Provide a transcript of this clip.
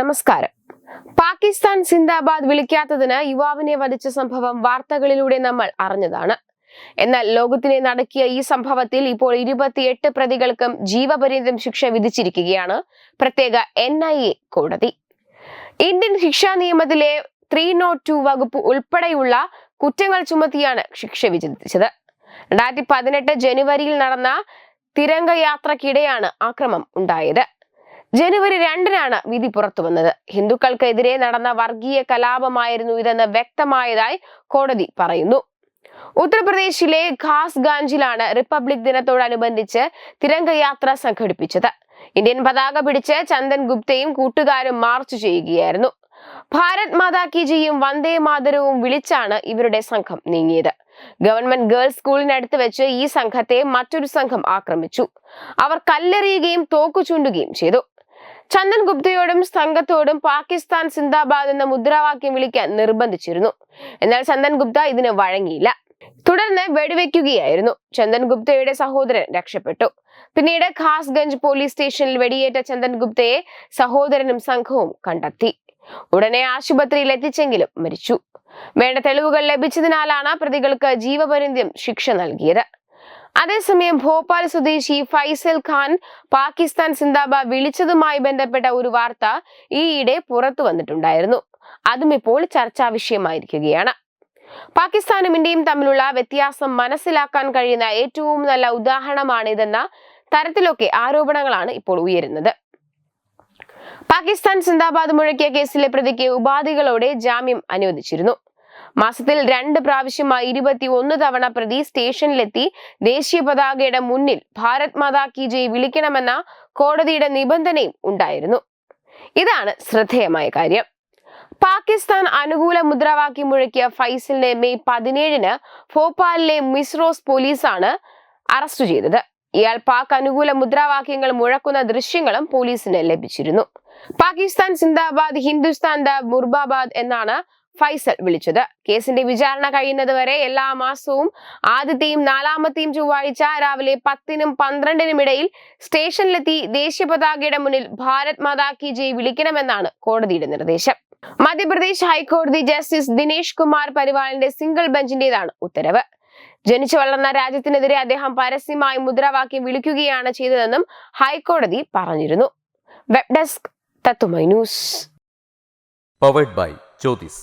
നമസ്കാരം. പാകിസ്ഥാൻ സിന്ദാബാദ് വിളിക്കാത്തതിന് യുവാവിനെ വധിച്ച സംഭവം വാർത്തകളിലൂടെ നമ്മൾ അറിഞ്ഞതാണ്. എന്നാൽ ലോകത്തിനെ നടക്കിയ ഈ സംഭവത്തിൽ ഇപ്പോൾ ഇരുപത്തിയെട്ട് പ്രതികൾക്കും ജീവപര്യന്തം ശിക്ഷ വിധിച്ചിരിക്കുകയാണ് പ്രത്യേക എൻ കോടതി. ഇന്ത്യൻ ശിക്ഷാ നിയമത്തിലെ ത്രീ നോട്ട് ടു വകുപ്പ് ഉൾപ്പെടെയുള്ള കുറ്റങ്ങൾ ചുമത്തിയാണ് ശിക്ഷ വിധിച്ചത്. രണ്ടായിരത്തി പതിനെട്ട് ജനുവരിയിൽ നടന്ന തിരംഗയാത്രക്കിടെയാണ് ആക്രമം ഉണ്ടായത്. ജനുവരി രണ്ടിനാണ് വിധി പുറത്തു വന്നത്. ഹിന്ദുക്കൾക്കെതിരെ നടന്ന വർഗീയ കലാപമായിരുന്നു ഇതെന്ന് വ്യക്തമായതായി കോടതി പറയുന്നു. ഉത്തർപ്രദേശിലെ ഖാസ്ഗാഞ്ചിലാണ് റിപ്പബ്ലിക് ദിനത്തോടനുബന്ധിച്ച് തിരംഗയാത്ര സംഘടിപ്പിച്ചത്. ഇന്ത്യൻ പതാക പിടിച്ച് ചന്ദൻ ഗുപ്തയും കൂട്ടുകാരും മാർച്ച് ചെയ്യുകയായിരുന്നു. ഭാരത് മാതാ കി ജിയും വന്ദേ മാതരവും വിളിച്ചാണ് ഇവരുടെ സംഘം നീങ്ങിയത്. ഗവൺമെന്റ് ഗേൾസ് സ്കൂളിനടുത്ത് വെച്ച് ഈ സംഘത്തെ മറ്റൊരു സംഘം ആക്രമിച്ചു. അവർ കല്ലെറിയുകയും തോക്കു ചൂണ്ടുകയും ചെയ്തു. ചന്ദൻ ഗുപ്തയോടും സംഘത്തോടും പാകിസ്ഥാൻ സിന്ദാബാദ് എന്ന മുദ്രാവാക്യം വിളിക്കാൻ നിർബന്ധിച്ചിരുന്നു. എന്നാൽ ചന്ദൻ ഗുപ്ത ഇതിന് വഴങ്ങിയില്ല. തുടർന്ന് വെടിവെക്കുകയായിരുന്നു. ചന്ദൻ ഗുപ്തയുടെ സഹോദരൻ രക്ഷപ്പെട്ടു. പിന്നീട് ഖാസ്ഗഞ്ച് പോലീസ് സ്റ്റേഷനിൽ വെടിയേറ്റ ചന്ദൻ ഗുപ്തയെ സഹോദരനും സംഘവും കണ്ടെത്തി. ഉടനെ ആശുപത്രിയിൽ എത്തിച്ചെങ്കിലും മരിച്ചു. വേണ്ട തെളിവുകൾ ലഭിച്ചതിനാലാണ് പ്രതികൾക്ക് ജീവപര്യന്തം ശിക്ഷ നൽകിയത്. അതേസമയം ഭോപ്പാൽ സ്വദേശി ഫൈസൽ ഖാൻ പാകിസ്ഥാൻ സിന്ദാബാദ് വിളിച്ചതുമായി ബന്ധപ്പെട്ട ഒരു വാർത്ത ഈയിടെ പുറത്തു വന്നിട്ടുണ്ടായിരുന്നു. അതും ഇപ്പോൾ ചർച്ചാ വിഷയമായിരിക്കുകയാണ്. പാകിസ്ഥാനും ഇന്ത്യയും തമ്മിലുള്ള വ്യത്യാസം മനസ്സിലാക്കാൻ കഴിയുന്ന ഏറ്റവും നല്ല ഉദാഹരണമാണിതെന്ന തരത്തിലൊക്കെ ആരോപണങ്ങളാണ് ഇപ്പോൾ ഉയരുന്നത്. പാകിസ്ഥാൻ സിന്ദാബാദ് മുഴക്കിയ കേസിലെ പ്രതിക്ക് ഉപാധികളോടെ ജാമ്യം അനുവദിച്ചിരുന്നു. മാസത്തിൽ രണ്ട് പ്രാവശ്യമായി ഇരുപത്തി ഒന്ന് തവണ പ്രതി സ്റ്റേഷനിലെത്തി ദേശീയ പതാകയുടെ മുന്നിൽ ഭാരത് മാതാ കി ജയ് വിളിക്കണമെന്ന കോടതിയുടെ നിബന്ധനയും ഉണ്ടായിരുന്നു. ഇതാണ് ശ്രദ്ധേയമായ കാര്യം. പാകിസ്ഥാൻ അനുകൂല മുദ്രാവാക്യം മുഴക്കിയ ഫൈസലിനെ മെയ് പതിനേഴിന് ഭോപ്പാലിലെ മിസ്രോസ് പോലീസാണ് അറസ്റ്റ് ചെയ്തത്. ഇയാൾ പാക് അനുകൂല മുദ്രാവാക്യങ്ങൾ മുഴക്കുന്ന ദൃശ്യങ്ങളും പോലീസിന് ലഭിച്ചിരുന്നു. പാകിസ്ഥാൻ സിന്ദാബാദ് ഹിന്ദുസ്ഥാൻ ദ മുർബാബാദ് എന്നാണ് ഫൈസൽ വിളിച്ചത്. കേസിന്റെ വിചാരണ കഴിയുന്നത് വരെ എല്ലാ മാസവും ആദ്യത്തെയും നാലാമത്തെയും ചൊവ്വാഴ്ച രാവിലെ പത്തിനും പന്ത്രണ്ടിനും ഇടയിൽ സ്റ്റേഷനിലെത്തി ദേശീയ പതാകയുടെ മുന്നിൽ ഭാരത് മാതാ കി ജയ് വിളിക്കണമെന്നാണ് കോടതിയുടെ നിർദ്ദേശം. മധ്യപ്രദേശ് ഹൈക്കോടതി ജസ്റ്റിസ് ദിനേശ് കുമാർ പരിവാളിന്റെ സിംഗിൾ ബെഞ്ചിന്റേതാണ് ഉത്തരവ്. ജനിച്ചു വളർന്ന രാജ്യത്തിനെതിരെ അദ്ദേഹം പരസ്യമായി മുദ്രാവാക്യം വിളിക്കുകയാണ് ചെയ്തതെന്നും ഹൈക്കോടതി പറഞ്ഞിരുന്നു. വെബ് ഡെസ്ക് തത്തുമൈ news. Powered by Jyothis